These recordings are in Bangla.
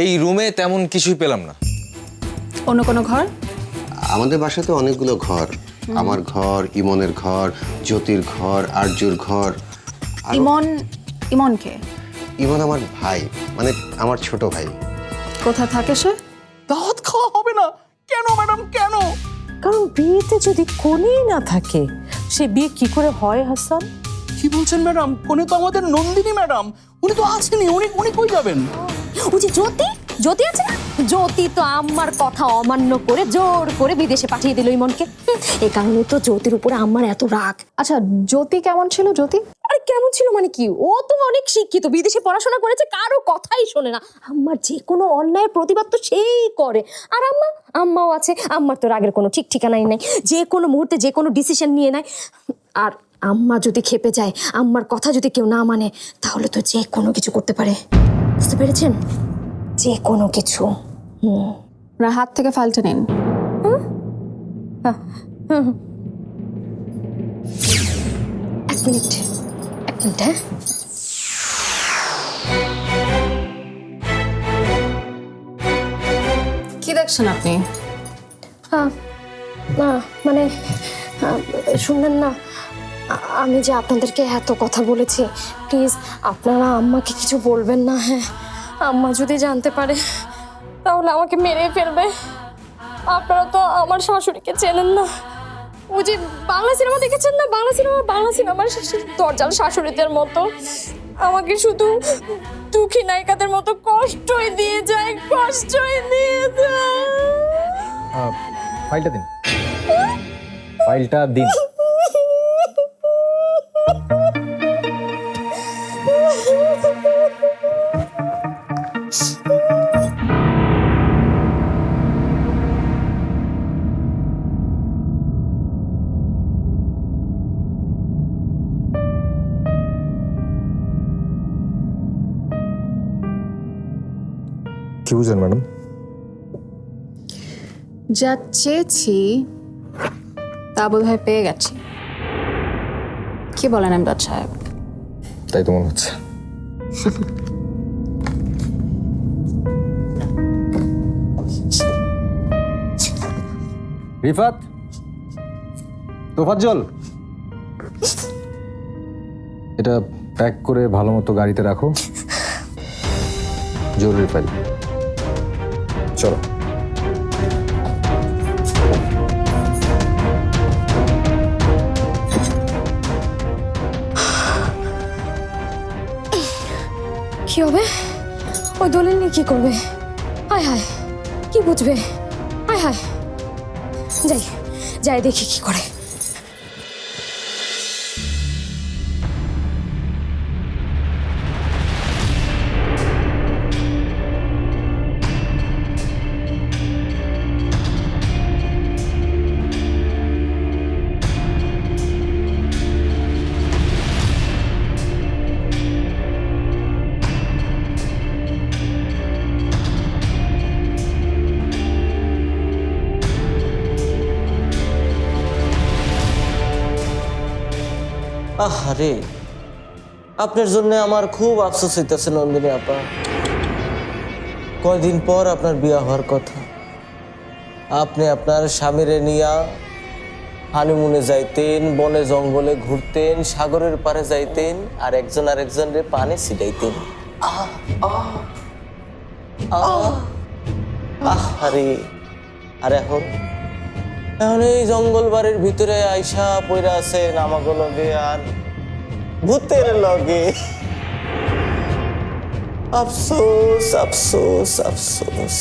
এই রুমে তেমন কিছুই পেলাম না। অন্য কোনো ঘর? আমাদের বাসাতে অনেকগুলো ঘর। আমার ঘর ইমনের ঘর জ্যোতির ঘর আর্যুর ঘর। আর ইমন ইমনকে ইমন আমার ভাই মানে আমার ছোট ভাই। কোথা থাকে সে? দাঁত খাওয়া হবে না। কেন ম্যাডাম কেন? কারণ বিয়েতে যদি কোনেই না থাকে সে বিয়ে কি করে হয় হাসান? কি বলছেন ম্যাডাম? উনি তো আমাদের নন্দিনী ম্যাডাম। উনি তো আসেনি উনি উনি কই যাবেন? ওই যে জ্যোতি? জ্যোতি আছে না? জ্যোতি তো আম্মার কথা অমান্য করে জোর করে বিদেশে পাঠিয়ে দিল ইমনকে। এই কারণে তো জ্যোতির উপরে আম্মার এত রাগ। আচ্ছা জ্যোতি কেমন ছিল জ্যোতি? আরে কেমন ছিল মানে কি? ও তো অনেক শিক্ষিত বিদেশে পড়াশোনা করেছে কারও কথাই শোনে না। আম্মার যে কোনো অন্যায়ের প্রতিবাদ তো সেই করে। আর আম্মা? আম্মাও আছে আম্মার তো রাগের কোনো ঠিক ঠিকানাই নাই। যে কোনো মুহূর্তে যে কোনো ডিসিশন নিয়ে নেয়। আর আম্মা যদি খেপে যায় আম্মার কথা যদি কেউ না মানে তাহলে তো যে কোনো কিছু করতে পারে। বুঝতে পেরেছেন? যে কোনো কিছু। হুম। ওনার হাত থেকে ফাইলটা নিন। এক মিনিট এক মিনিট হ্যাঁ? কি দেখছেন আপনি? মানে শুনলেন না। আমি যে আপনাদেরকে এত কথা বলেছি, প্লিজ আপনারা আম্মাকে কিছু বলবেন না হ্যাঁ? আম্মা যদি জানতে পারে, তাহলে আমাকে মেরে ফেলবে। আপনারা তো আমার শাশুড়িকে চেনেন না। ওই যে বাংলা সিনেমা দেখেছেন না? বাংলা সিনেমা, বাংলা সিনেমার দরজাল শাশুড়িদের মতো। আমাকে শুধু দুঃখী নায়িকাদের মতো কষ্টই দিয়ে যায়, কষ্টই দিয়ে যায়। ফাইলটা দিন। ফাইলটা দিন। কি ম্যাডাম? যা চেয়েছি তা বোধ হয় পেয়ে গেছি। কি বলেন আমদাদ সাহেব? তাই তো মনে হচ্ছে। রিফাত? তোফাজ্জল? এটা প্যাক করে ভালো মতো গাড়িতে রাখো। জরুরি ফাইল। চলো। কি হবে? ওই দলিল নিয়ে কি করবে? হায় হায়, কি বুঝবে? হায় হায়। যাই যাই দেখি কি করে। আহারে, আপনার জন্য আমার খুব আফসোস হইতেছে নন্দিনী আপা। কয়দিন পর আপনার বিয়া হওয়ার কথা। আপনি আপনার স্বামীরে নিয়া হানিমুনে যাইতেন, বনে জঙ্গলে ঘুরতেন, সাগরের পারে যাইতেন, আর একজন আর একজনের পানি ছিটাইতেন। আহারে, আর এখন? এখন এই জঙ্গল বাড়ির ভিতরে আইসা পইরা আছেন আমাগো লগে আর ভূতের লগে। আফসোস আফসোস আফসোস।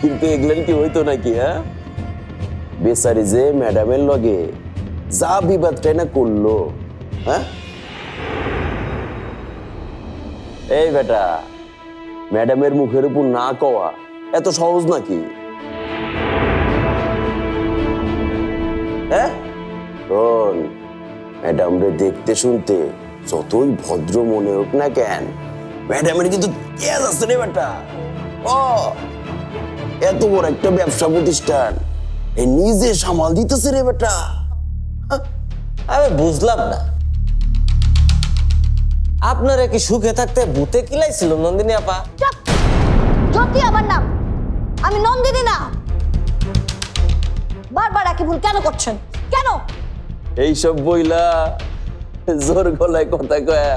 কিন্তু এগুলেন কি হইতো নাকি হ্যাঁ? বেচারি যে ম্যাডামের লগে যা বিবাদটাই না করল হ্যাঁ? এই বেটা, ম্যাডামের মুখের উপর না কওয়া, এত সহজ নাকি? হ্যাঁ? শোন ম্যাডাম রে দেখতে শুনতে যতই ভদ্র মনে হোক না কেন ম্যাডামের কিন্তু তেজ আছে রে বেটা। ও এত বড় একটা ব্যবসা প্রতিষ্ঠান এ নিজে সামাল দিতেছে রে বেটা। আমি বুঝলাম না। আপনারা কি সুখে থাকতে ভূতে কিলাইছিল নন্দিনী আপা? জ্যোতি আমার নাম। আমি নন্দিনী না। বারবার একই ভুল কেন করছেন? কেন? এইসব বইলা জোর গলায় কথা কয়া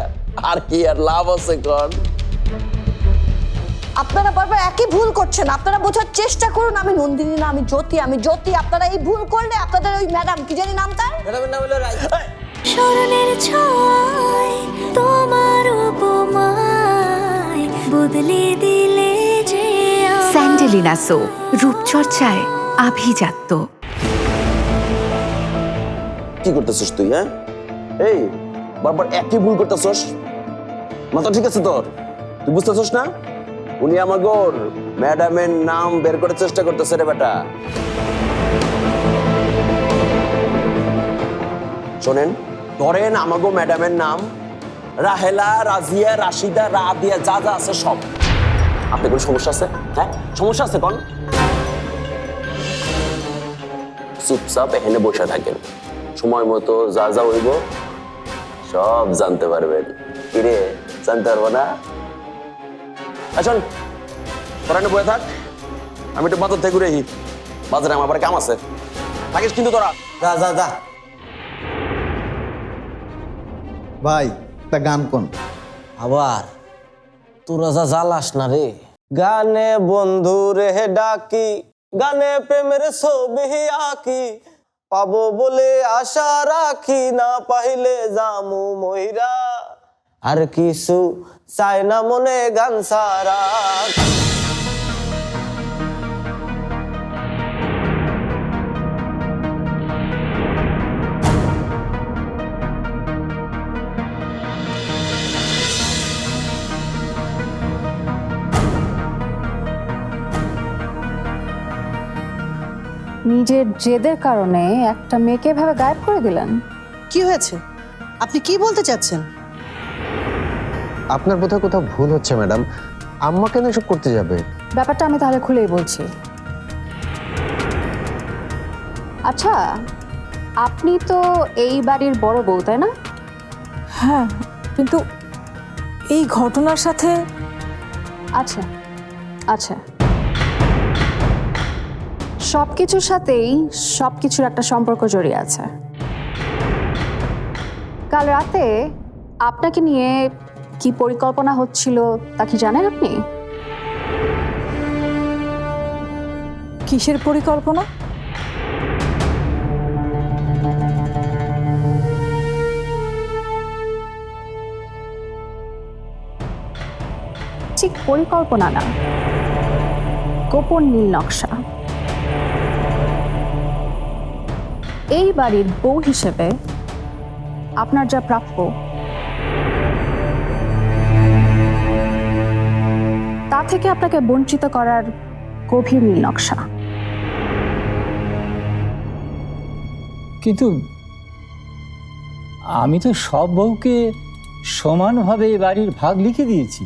আর কি আর লাভ আছে কন? আপনারা বারবার একই ভুল করছেন। আপনারা বোঝার চেষ্টা করুন আমি নন্দিনী না আমি জ্যোতি আমি জ্যোতি আপনারা এই ভুল করলে আপনাদের ওই ম্যাডাম কি জানি নাম তার? ম্যাডামের নাম হলো রাই স্মরণের ছয় তোমার উপমায় বদলে দিলে যে। স্যান্ডেলিনা সো রূপচর্চায় আভিজাত্য। কি করতেছিস তুই হ্যাঁ? এই, বারবার একই ভুল করতেছস? মাথা ঠিক আছে তোর? তুই বুঝতেছস না? উনি আমাগোর ম্যাডামের নাম বের করার চেষ্টা করতেছে রে বেটা। শোনেন, ধরেন আমাগো ম্যাডামের নাম রাহেলা, রাজিয়া, রাশিদা, রাদিয়া, যা যা আছে সব। আপনি কোনো সমস্যা আছে? হ্যাঁ? সমস্যা আছে, কোন? চুপচাপ এখানে বসে থাকেন। সময় মতো যা যা হইব সব জানতে পারবেন কিরে জানতে পারব না? আসুন তোরা বয়ে থাক। আমি একটু বাজার থেকে ঘুরে বাজারে আমার কাম আছে। থাকিস কিন্তু তোরা। যা যা যা। ভাই একটা গান কোন? আবার? তোরা যা জ্বালাস না রে। গানে বন্ধু রে ডাকি গানে প্রেমের ছবি আঁকি। পাবো বলে আশা রাখি, না পাইলে জামু মহিরা আর কিছু চায় না মনে গান সারা নিজের জেদের কারণে একটা মেয়েকে এভাবে গায়েব করে দিলেন? কি হয়েছে? আপনি কি বলতে চাচ্ছেন? আপনার বোধহয় কোথাও ভুল হচ্ছে ম্যাডাম। আম্মা কেন এসব করতে যাবে? ব্যাপারটা আমি তাহলে খুলেই বলছি। আচ্ছা আপনি তো এই বাড়ির বড় বউ তাই না? হ্যাঁ কিন্তু এই ঘটনার সাথে আচ্ছা আচ্ছা। সব কিছুর সাথেই সব কিছুর একটা সম্পর্ক জড়িয়ে আছে। কাল রাতে আপনাকে নিয়ে কি পরিকল্পনা হচ্ছিল তা কি জানেন আপনি? কিসের পরিকল্পনা? ঠিক পরিকল্পনা না। গোপন নীল নকশা। এই বাড়ির বউ হিসেবে আপনার যা প্রাপ্য তা থেকে আপনাকে বঞ্চিত করার গভীর নীল নকশা। কিন্তু আমি তো সব বউকে সমানভাবে এ বাড়ির ভাগ লিখে দিয়েছি।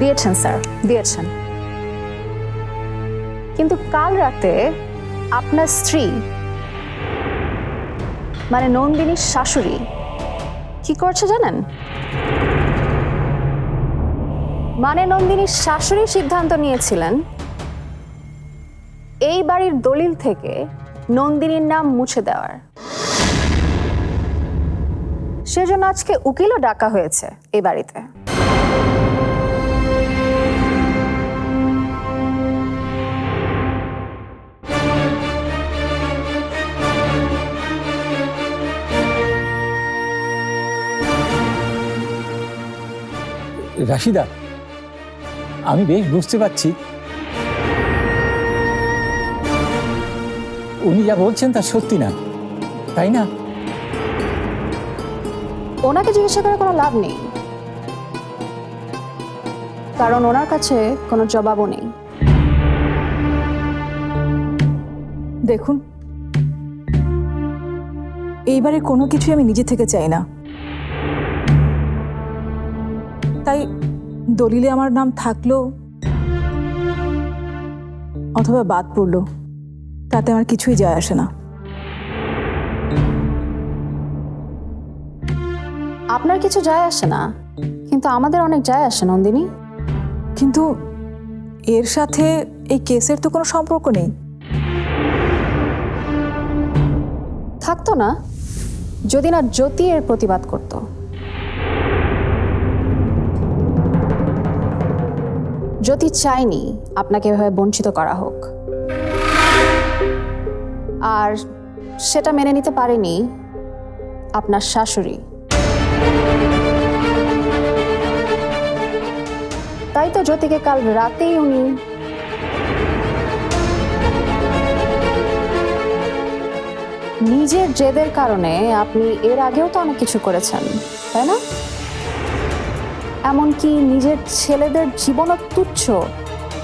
দিয়েছেন স্যার দিয়েছেন। কিন্তু কাল রাতে আপনার স্ত্রী মানে নন্দিনীর শাশুড়ি, কি করছে জানেন? মানে নন্দিনীর শাশুড়ি সিদ্ধান্ত নিয়েছিলেন, এই বাড়ির দলিল থেকে নন্দিনীর নাম মুছে দেওয়ার। সেজন্য আজকে উকিলও ডাকা হয়েছে এই বাড়িতে। রাশিদা আমি বেশ বুঝতে পারছি। উনি যা বলছেন তা সত্যি না তাই না? ওনাকে জিজ্ঞাসা করে কোনো লাভ নেই। কারণ ওনার কাছে কোনো জবাবও নেই। দেখুন এইবারে কোনো কিছু আমি নিজে থেকে চাই না। তাই দলিলে আমার নাম থাকল অথবা বাদ পড়ল। তাতে আমার কিছুই যায় আসে না। আপনার কিছু যায় আসে না কিন্তু আমাদের অনেক যায় আসে নন্দিনী। কিন্তু এর সাথে এই কেসের তো কোনো সম্পর্ক নেই। থাকতো না যদি না জ্যোতি এর প্রতিবাদ করত। জ্যোতি চাইনি, আপনাকে এভাবে বঞ্চিত করা হোক। আর সেটা মেনে নিতে পারেনি আপনার শাশুড়ি। তাই তো জ্যোতিকে কাল রাতেই উনি নিজের জেদের কারণে আপনি এর আগেও তো অনেক কিছু করেছেন, তাই না? এমনকি নিজের ছেলেদের জীবনও তুচ্ছ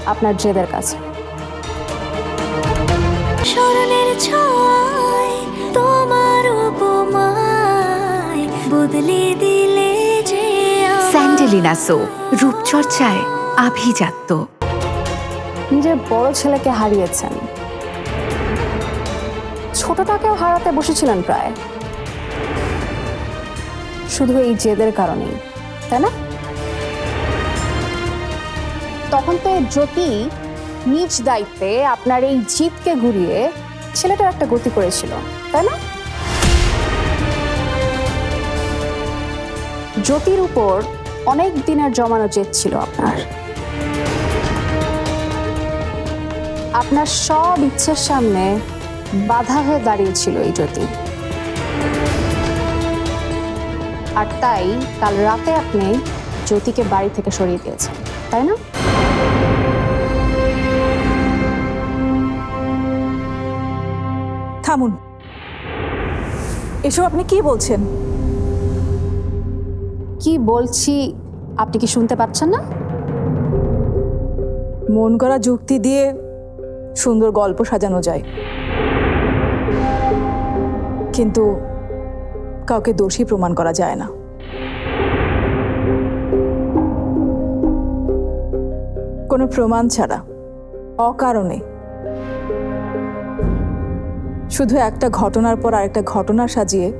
আপনার জেদের কাছে। স্মরণের ছয় তোমার উপমায় বদলে দিলে যে আমায়। স্যান্ডেলিনা সো রূপচর্চায় আভিজাত্য। নিজের বড় ছেলেকে হারিয়েছেন। ছোটটাকেও হারাতে বসেছিলেন প্রায়। শুধু এই জেদের কারণেই তাই না? তখন তো জ্যোতি নিজ দায়িত্বে আপনার এই জিতকে ঘুরিয়ে ছেলেটার একটা গতি করেছিল, তাই না? জ্যোতির উপর অনেক দিনের জমানো জেদ ছিল আপনার। আপনার সব ইচ্ছের সামনে বাধা হয়ে দাঁড়িয়েছিল এই জ্যোতি। আর তাই কাল রাতে আপনি জ্যোতিকে বাড়ি থেকে সরিয়ে দিয়েছেন, তাই না? থামুন। এসব আপনি কি বলছেন? কি বলছি আপনি কি শুনতে পাচ্ছেন না? মন করা যুক্তি দিয়ে সুন্দর গল্প সাজানো যায়। কিন্তু কাউকে দোষী প্রমাণ করা যায় না। কোনো প্রমাণ ছাড়া, অকারণে। শুধু একটা ঘটনার পর আরেকটা ঘটনা সাজিয়ে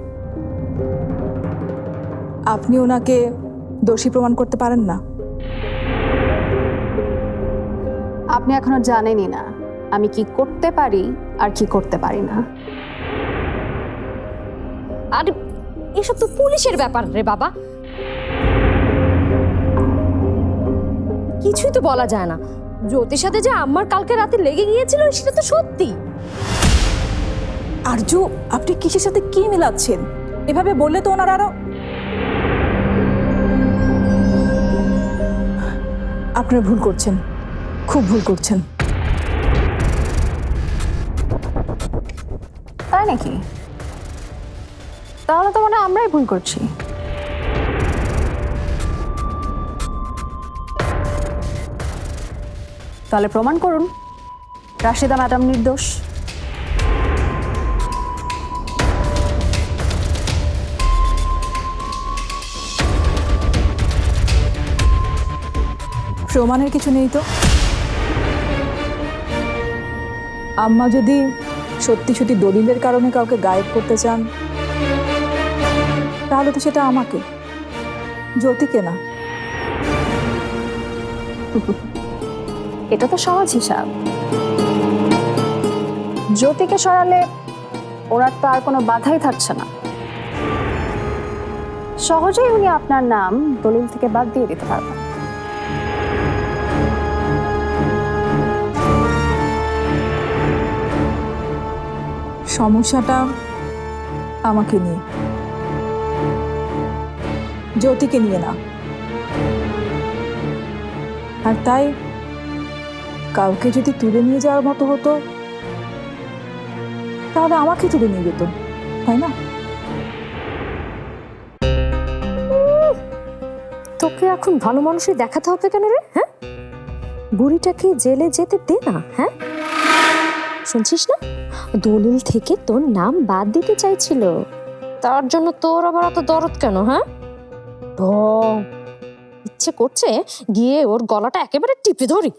আপনি ওনাকে দোষী প্রমাণ করতে পারেন না? আপনি এখনও জানেনই না আমি কি করতে পারি আর কি করতে পারি না। আর, এসব তো পুলিশের ব্যাপার রে বাবা। কিছুই তো বলা যায় না। জ্যোতির সাথে যে আমার কালকে রাতে লেগে গিয়েছিল, সেটা তো সত্যি। আরজু, আপনি কিসের সাথে কি মিলাচ্ছেন? এভাবে বললে তো ওনার আরও আপনারা ভুল করছেন। খুব ভুল করছেন। তাই নাকি? তাহলে তো মনে আমরাই ভুল করছি। তাহলে প্রমাণ করুন। রাশিদা ম্যাডাম নির্দোষ। প্রমাণের কিছু নেই তো? আম্মা যদি সত্যি সত্যি দলিলের কারণে কাউকে গায়েব করতে চান, তাহলে তো সেটা আমাকে। জ্যোতিকে না। এটা তো সহজ হিসাব। জ্যোতিকে সরালে ওনার তো আর কোনো বাধাই থাকছে না। সহজেই উনি আপনার নাম দলিল থেকে বাদ দিয়ে দিতে পারবেন। সমস্যাটা আমাকে নিয়ে। জ্যোতিকে নিয়ে না। আর তাই কাউকে যদি তুলে নিয়ে যাওয়ার মতো হতো, তাহলে আমাকে তুলে নিয়ে যেত, তাই না? তোকে এখন ভালো মানুষই দেখাতে হবে কেন রে হ্যাঁ? বুড়িটাকে জেলে যেতে দে না হ্যাঁ? শুনছিস না? দলিল থেকে তোর নাম বাদ দিতে চাইছিল। তার জন্য তোর আবার এত দরদ কেন হ্যাঁ। ইচ্ছে করছে গিয়ে ওর গলাটা একেবারে টিপে ধরি।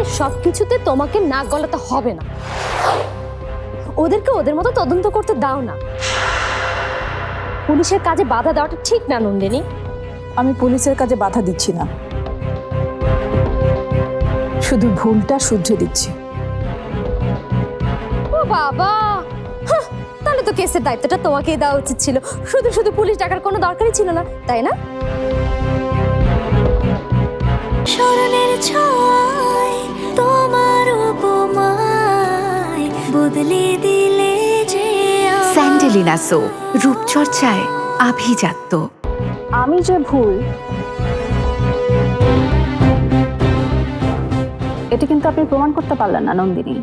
আরে সব কিছুতে তোমাকে নাক গলাতে হবে না। ওদেরকে ওদের মতো তদন্ত করতে দাও না। পুলিশের কাজে বাধা দেওয়াটা ঠিক না নন্দিনী। আমি পুলিশের কাজে বাধা দিচ্ছি না। শুধু ভুলটা শুধরে দিচ্ছি। ও বাবা! হাহ, তাহলে তো কেসের দায়িত্বটা তোমাকেই দেওয়া উচিত ছিল। শুধু শুধু পুলিশ ডাকার কোনো দরকারই ছিল না তাই না? স্মরণের ছয় তোমার উপমায় বদলে দিলে যে। স্যান্ডেলিনা সো রূপচর্চায় আভিজাত্য। আমি যে ভুল এটি কিন্তু আপনি প্রমাণ করতে পারলেন না নন্দিনী।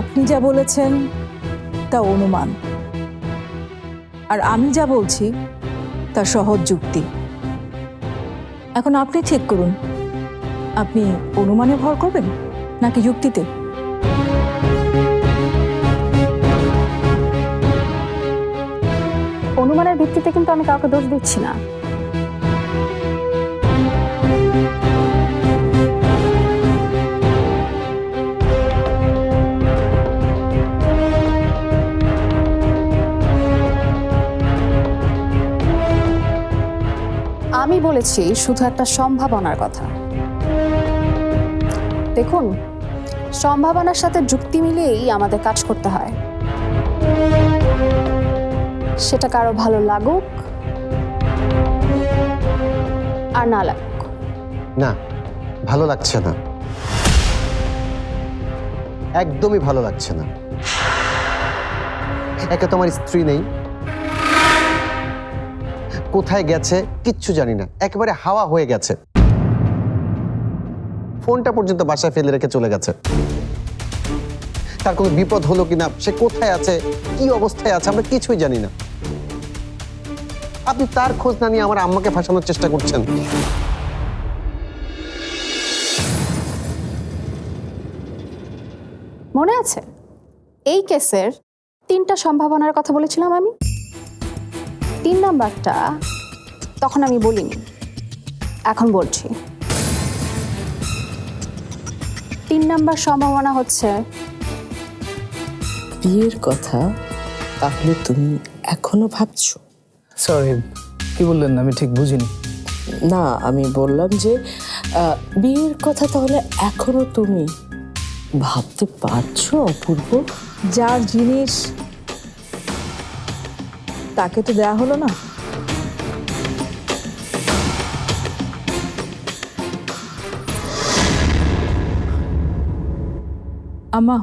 আপনি যা বলেছেন তা অনুমান। আর আমি যা বলছি তা সহজ যুক্তি। এখন আপনি ঠিক করুন। আপনি অনুমানে ভর করবেন নাকি যুক্তিতে? অনুমানের ভিত্তিতে কিন্তু আমি কাউকে দোষ দিচ্ছি না। বলেছি, শুধু একটা সম্ভাবনার কথা। দেখুন, সম্ভাবনার সাথে যুক্তি মিলিয়েই আমাদের কাজ করতে হয়। সেটা কারও ভালো লাগুক আর না লাগুক। না, ভালো লাগছে না। একদমই ভালো লাগছে না। একে তোমার স্ত্রী নেই। কোথায় গেছে কিচ্ছু জানি না। একেবারে হাওয়া হয়ে গেছে। ফোনটা পর্যন্ত বাসায় ফেলে রেখে চলে গেছে। তার কোনো বিপদ হলো কিনা, সে কোথায় আছে, কি অবস্থায় আছে, আমরা কিছুই জানি না। আপনি তার খোঁজ না নিয়ে আমার আম্মাকে ফাঁসানোর চেষ্টা করছেন। মনে আছে? এই কেসের তিনটা সম্ভাবনার কথা বলেছিলাম আমি? তিন নাম্বারটা তখন আমি বলিনি এখন বলছি। তিন নাম্বার সম্ভাবনা হচ্ছে বিয়ের কথা তাহলে তুমি এখনও ভাবছ? সরি কি বললেন? আমি ঠিক বুঝিনি। না আমি বললাম যে আহ, বিয়ের কথা তাহলে এখনও তুমি ভাবতে পারছ অপূর্ব? যার জিনিস তাকে তো দেয়া হলো না। আমা